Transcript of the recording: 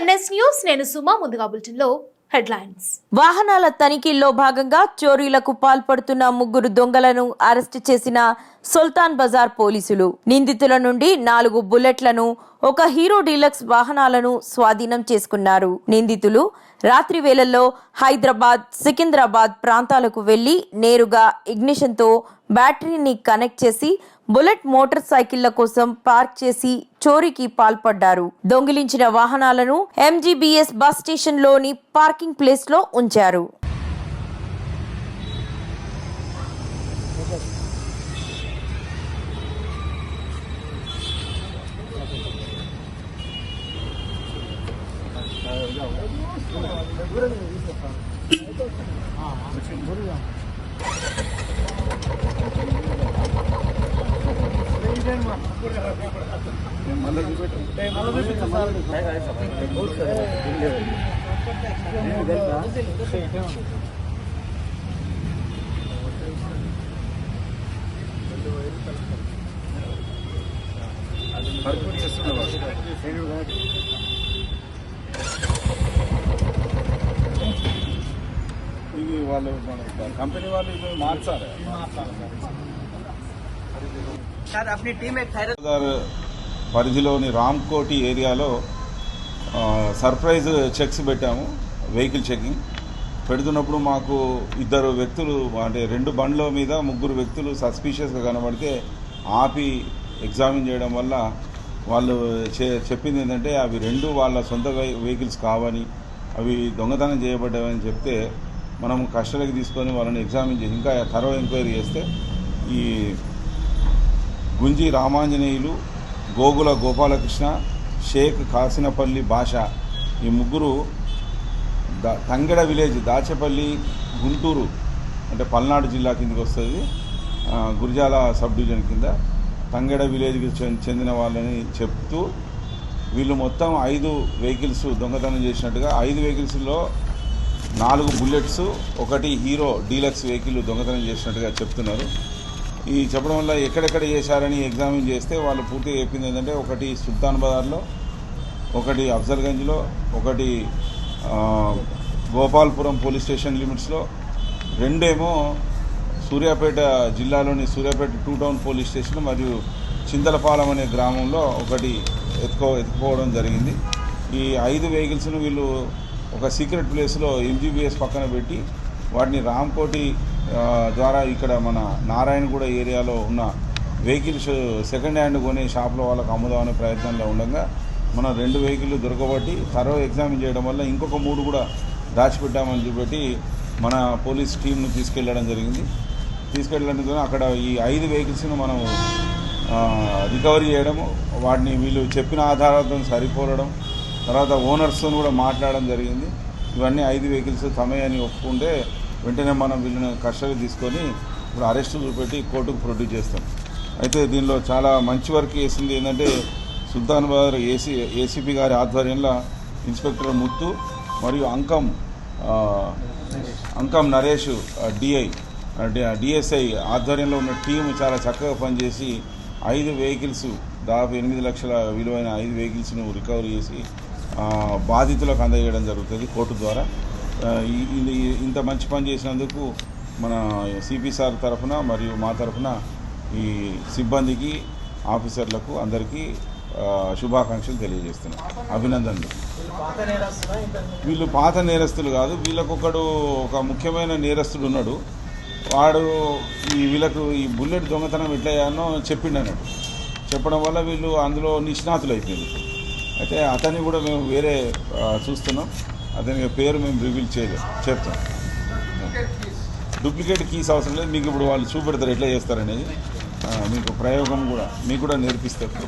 NS news నేను సుమా ముందుగా బులెటిన్లో హెడ్లైన్స్. వాహనాల తనిఖీల్లో భాగంగా చోరీలకు పాల్పడుతున్న ముగ్గురు దొంగలను అరెస్ట్ చేసిన సుల్తాన్ బజార్ పోలీసులు. నిందితుల నుండి నాలుగు బుల్లెట్లను ఒక హీరో డీలక్స్ వాహనాలను స్వాధీనం చేసుకున్నారు. నిందితులు రాత్రి వేళల్లో హైదరాబాద్ సికింద్రాబాద్ ప్రాంతాలకు వెళ్ళి నేరుగా ఇగ్నిషన్తో బ్యాటరీని కనెక్ట్ చేసి బుల్లెట్ మోటార్ సైకిళ్ళ కోసం పార్క్ చేసి చోరీకి పాల్పడ్డారు దొంగిలించిన వాహనాలను ఎంజీబీఎస్ బస్ స్టేషన్లోని పార్కింగ్ ప్లేస్లో ఉంచారు ఇది వాళ్ళు మన కంపెనీ వాళ్ళు ఇవి మార్చాలి सर పరిధిలోని రామ్కోటి ఏరియాలో సర్ప్రైజ్ చెక్స్ పెట్టాము వెహికల్ చెకింగ్. పెడుతున్నప్పుడు మాకు ఇద్దరు వ్యక్తులు అంటే రెండు బండ్ల మీద ముగ్గురు వ్యక్తులు సస్పీషియస్గా కనబడితే ఆపి ఎగ్జామిన్ చేయడం వల్ల వాళ్ళు చెప్పింది ఏంటంటే అవి రెండు వాళ్ళ సొంత వెహికల్స్ కావని అవి దొంగతనం చేయబడ్డాయని చెప్తే మనం కస్టడీకి తీసుకొని వాళ్ళని ఎగ్జామిన్ చేసి ఇంకా తర్వాత ఎంక్వైరీ చేస్తే ఈ గుంజి రామాంజనేయులు గోగుల గోపాలకృష్ణ షేక్ కాసినపల్లి భాష ఈ ముగ్గురు ద తంగెడ విలేజ్ దాచేపల్లి గుంటూరు అంటే పల్నాడు జిల్లా కిందకి వస్తుంది. గురిజాల సబ్ డివిజన్ కింద తంగెడ విలేజ్కి చెందిన వాళ్ళని చెప్తూ వీళ్ళు మొత్తం ఐదు వెహికల్స్ దొంగతనం చేసినట్టుగా ఐదు వెహికల్స్లో నాలుగు బుల్లెట్స్ ఒకటి హీరో డీలక్స్ వెహికల్ దొంగతనం చేసినట్టుగా చెప్తున్నారు. ఈ చెప్పడం వల్ల ఎక్కడెక్కడ చేశారని ఎగ్జామిన్ చేస్తే వాళ్ళు పూర్తిగా చెప్పింది ఏంటంటే ఒకటి సుల్తాన్ బజార్లో ఒకటి అఫ్జల్గంజ్లో ఒకటి గోపాల్పురం పోలీస్ స్టేషన్ లిమిట్స్లో రెండేమో సూర్యాపేట జిల్లాలోని Suryapet two town police station మరియు చింతలపాలెం అనే గ్రామంలో ఒకటి ఎత్తుకో ఎత్తుకోవడం జరిగింది. ఈ ఐదు వెహికల్స్ను వీళ్ళు ఒక సీక్రెట్ ప్లేస్లో ఎంజీబీఎస్ పక్కన పెట్టి వాటిని రామ్కోటి ద్వారా ఇక్కడ మన నారాయణగూడ ఏరియాలో ఉన్న వెహికల్స్ సెకండ్ హ్యాండ్ కొనే షాప్లో వాళ్ళకు అమ్ముదామనే ప్రయత్నంలో ఉండగా మన రెండు వెహికల్ దొరకబట్టి తరవ ఎగ్జామిన్ చేయడం వల్ల ఇంకొక మూడు కూడా దాచిపెట్టామని చూపెట్టి మన పోలీస్ టీంను తీసుకెళ్ళడం జరిగింది. తీసుకెళ్ళడం అక్కడ ఈ ఐదు వెహికల్స్ను మనం రికవరీ చేయడము వాటిని వీళ్ళు చెప్పిన ఆధారాలతో సరిపోలడం తర్వాత ఓనర్స్తో కూడా మాట్లాడడం జరిగింది. ఇవన్నీ ఐదు వెహికల్స్ తమే అని ఒప్పుకుంటే వెంటనే మనం వీళ్ళని కస్టడీ తీసుకొని ఇప్పుడు అరెస్ట్ చూపెట్టి కోర్టుకు ప్రొడ్యూస్ చేస్తాం. అయితే దీనిలో చాలా మంచి వర్క్ చేసింది ఏంటంటే సుల్తాన్ బాదర్ ఏసీ ఏసీపీ గారి ఆధ్వర్యంలో ఇన్స్పెక్టర్ ముత్తు మరియు అంకం అంకం నరేష్ డిఐ డిఎస్ఐ ఆధ్వర్యంలో ఉన్న టీం చాలా చక్కగా పనిచేసి ఐదు వెహికల్స్ దాదాపు ఎనిమిది లక్షల విలువైన ఐదు వెహికల్స్ను రికవరీ చేసి బాధితులకు అందజేయడం జరుగుతుంది కోర్టు ద్వారా. ఇది ఇంత మంచి పని చేసినందుకు మన సిపి సార్ తరఫున మరియు మా తరఫున ఈ సిబ్బందికి ఆఫీసర్లకు అందరికీ శుభాకాంక్షలు తెలియజేస్తున్నాం. అభినందనలు. వీళ్ళు పాత నేరస్తులు కాదు వీళ్ళకొకడు ఒక ముఖ్యమైన నేరస్తుడు ఉన్నాడు. వాడు ఈ వీళ్ళకు ఈ బుల్లెట్ దొంగతనం ఎట్లయ్యానో చేయాలో చెప్పిండు చెప్పడం వల్ల వీళ్ళు అందులో నిష్ణాతులు అయిపోయింది అయితే అతన్ని కూడా మేము వేరే చూస్తున్నాం. అతని పేరు మేము రివీల్ చేయలేదు చెప్తాం. డూప్లికేట్ కీస్ అవసరం లేదు. మీకు ఇప్పుడు వాళ్ళు చూపెడతారు ఎట్లా చేస్తారనేది. మీకు ప్రయోగం కూడా మీకు కూడా నేర్పిస్తారు.